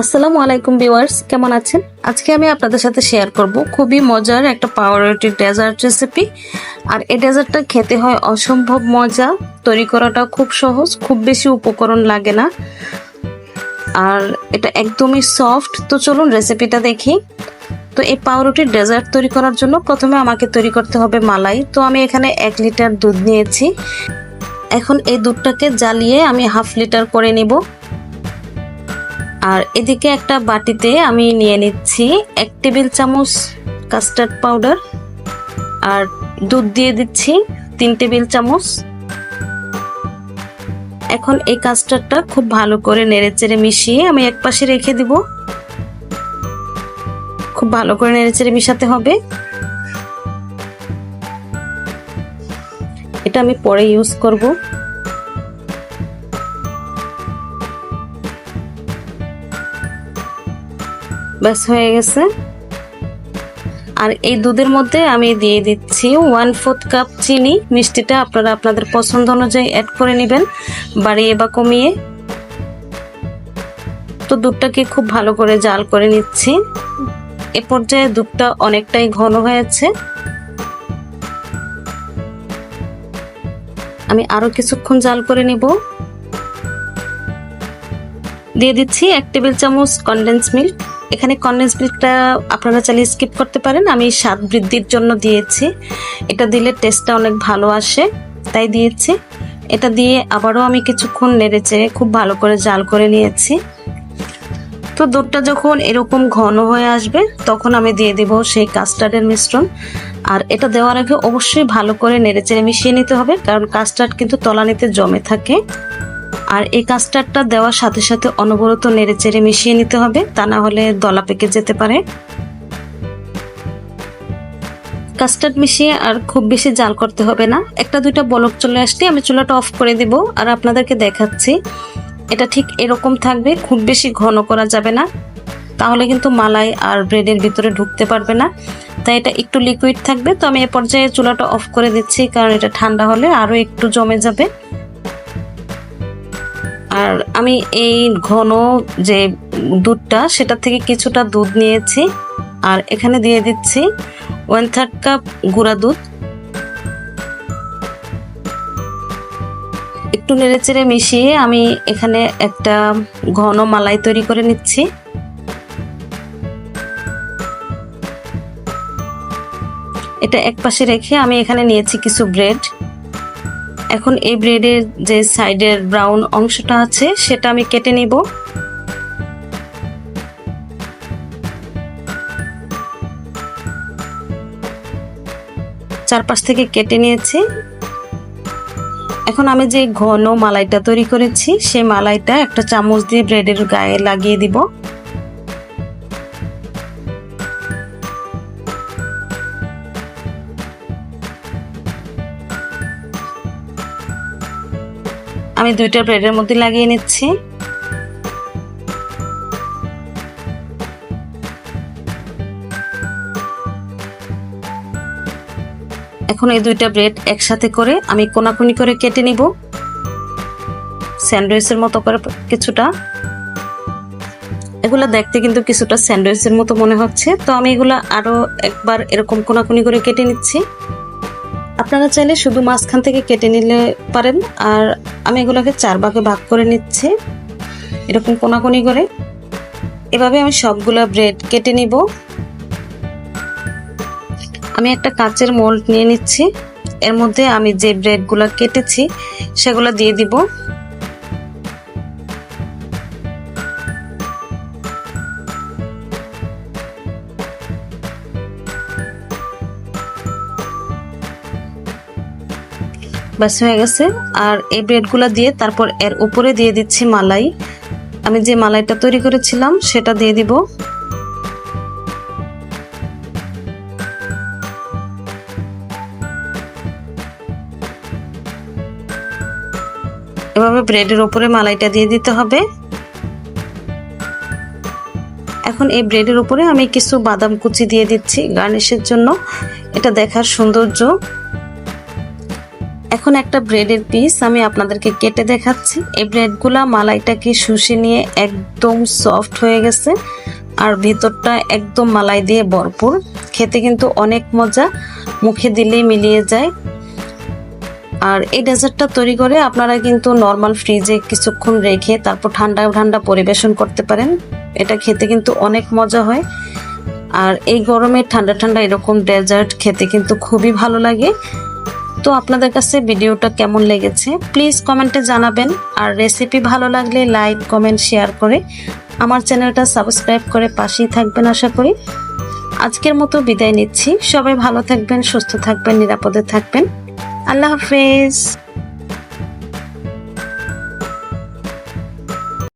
আসসালামু আলাইকুম ভিউয়ার্স, কেমন আছেন? আজকে আমি আপনাদের সাথে শেয়ার করব খুবই মজার একটা পাউরুটি ডেজার্ট রেসিপি আর এই ডেজার্টটা খেতে হয় অসম্ভব মজা, তৈরি করাটা খুব সহজ, খুব বেশি উপকরণ লাগে না। আর এটা একদমই সফট তো চলুন রেসিপিটা দেখি। তো এই পাউরুটির ডেজার্ট তৈরি করার জন্য প্রথমে আমাকে তৈরি করতে হবে মালাই। তো আমি এখানে এক লিটার দুধ নিয়েছি। এখন এই দুধটাকে জ্বালিয়ে আমি হাফ লিটার করে নিব। আর এদিকে একটা বাটিতে আমি নিয়ে নিচ্ছি এক টেবিল চামচ কাস্টার্ড পাউডার আর দুধ দিয়ে দিচ্ছি তিন টেবিল চামচ। এখন এই কাস্টার্ডটা খুব ভালো করে নেড়েচেড়ে মিশিয়ে আমি এক পাশে রেখে দিব। খুব ভালো করে নেড়েচেড়ে মিশাতে হবে। এটা আমি পরে ইউজ করব। ব্যাস, হয়ে গেছে। আর এই দুধের মধ্যে আমি দিয়ে দিচ্ছি ওয়ান ফোর্থ কাপ চিনি। মিষ্টিটা আপনারা আপনাদের পছন্দ অনুযায়ী অ্যাড করে নেবেন, বাড়িয়ে বা কমিয়ে। তো দুধটাকে খুব ভালো করে জাল করে নিচ্ছি। এ পর্যায়ে দুধটা অনেকটাই ঘন হয়েছে। আমি আরও কিছুক্ষণ জাল করে নিব। দিয়ে দিচ্ছি এক টেবিল চামচ কনডেন্স মিল্ক এখানে কনডেন্স মিল্কটা আপনারা চাইলে স্কিপ করতে পারেন। আমি স্বাদ বৃদ্ধির জন্য দিয়েছি। এটা দিলে টেস্টটা অনেক ভালো আসে, তাই দিয়েছি। এটা দিয়ে আবারও আমি কিছুক্ষণ নেড়েচে খুব ভালো করে জাল করে নিয়েছি। তো দুধটা যখন এরকম ঘন হয়ে আসবে, তখন আমি দিয়ে দিব সেই কাস্টার্ডের মিশ্রণ। আর এটা দেওয়ার আগে অবশ্যই ভালো করে নেড়েচেড়ে মিশিয়ে নিতে হবে, কারণ কাস্টার্ড কিন্তু তলানিতে জমে থাকে। আর এই কাস্টার্ডটা দেওয়ার সাথে সাথে অনবরত নেড়ে চেড়ে মিশিয়ে নিতে হবে, তা না হলে দলা পেকে যেতে পারে। কাস্টার্ড মিশিয়ে আর খুব বেশি জাল করতে হবে না। একটা দুইটা বলক চলে আসলে আমি চুলাটা অফ করে দিব আর আপনাদেরকে দেখাচ্ছি। এটা ঠিক এরকম থাকবে, খুব বেশি ঘন করা যাবে না। তাহলে কিন্তু মালাই আর ব্রেডের ভিতরে ঢুকতে পারবে না। তাই এটা একটু লিকুইড থাকবে। তো আমি এ পর্যায়ে চুলাটা অফ করে দিচ্ছি, কারণ এটা ঠান্ডা হলে আরও একটু জমে যাবে। আর আমি এই ঘন যে দুধটা সেটা থেকে কিছুটা দুধ নিয়েছি। আর এখানে দিয়ে দিচ্ছি ওয়ান থার্ড কাপ গুঁড়া দুধ। একটু নেড়েচেড়ে মিশিয়ে আমি এখানে একটা ঘন মালাই তৈরি করে নিচ্ছি। এটা এক পাশে রেখে আমি এখানে নিয়েছি কিছু ব্রেড। এখন এই ব্রেডের যে সাইডের ব্রাউন অংশটা আছে, সেটা আমি কেটে নিব। চারপাশ থেকে কেটে নিয়েছি। এখন আমি যে ঘন মালাইটা তৈরি করেছি, সেই মালাইটা একটা চামচ দিয়ে ব্রেডের গায়ে লাগিয়ে দিব। আমি দুইটা ব্রেডের মধ্যে লাগিয়ে নিচ্ছি। এখন এই দুইটা ব্রেড একসাথে করে আমি কোনাকুনি করে কেটে নিব। স্যান্ডউইচের মতো করে কিছুটা। এগুলা দেখতে কিন্তু কিছুটা স্যান্ডউইচের মতো মনে হচ্ছে। তো আমি এগুলা আরও একবার এরকম কোনাকুনি করে কেটে নিচ্ছি। আপনারা চাইলে শুধু মাঝখান থেকে কেটে নিলে পারেন, আর আমি এগুলোকে চার ভাগে ভাগ করে নিচ্ছি। এরকম কোনাকুনি করে। এভাবে আমি সবগুলো ব্রেড কেটে নিব। আমি একটা কাঁচের মোল্ড নিয়ে নিচ্ছি। এর মধ্যে আমি যে ব্রেডগুলো কেটেছি, সেগুলো দিয়ে দিব। ব্যাস হয়ে গেছে। আর এই ব্রেডগুলো দিয়ে তারপর এর উপরে দিয়ে দিচ্ছি মালাই। আমি যে মালাইটা তৈরি করেছিলাম, সেটা দিয়ে দিব। এভাবে ব্রেডের উপরে মালাইটা দিয়ে দিতে হবে। এখন এই ব্রেডের উপরে আমি কিছু বাদাম কুচি দিয়ে দিচ্ছি গার্নিশের জন্য। এটা দেখার সৌন্দর্য। এখন একটা ব্রেডের পিস আমি আপনাদেরকে কেটে দেখাচ্ছি। এই ব্রেডগুলা মালাইটাকে শুষে নিয়ে একদম সফট হয়ে গেছে আর ভিতরটা একদম মালাই দিয়ে ভরপুর। খেতে কিন্তু অনেক মজা, মুখে দিলেই মিলিয়ে যায়। আর এই ডেজার্টটা তৈরি করে আপনারা কিন্তু নর্মাল ফ্রিজে কিছুক্ষণ রেখে তারপর ঠান্ডা ঠান্ডা পরিবেশন করতে পারেন। এটা খেতে কিন্তু অনেক মজা হয়। আর এই গরমে ঠান্ডা ঠান্ডা এরকম ডেজার্ট খেতে কিন্তু খুবই ভালো লাগে। তো আপনাদের কাছে ভিডিওটা কেমন লেগেছে প্লিজ কমেন্টে জানাবেন। আর রেসিপি ভালো লাগলে লাইক কমেন্ট শেয়ার করে আমার চ্যানেলটা সাবস্ক্রাইব করে পাশেই থাকবেন আশা করি। আজকের মতো বিদায় নিচ্ছি। সবাই ভালো থাকবেন, সুস্থ থাকবেন, নিরাপদে থাকবেন। আল্লাহ হাফেজ।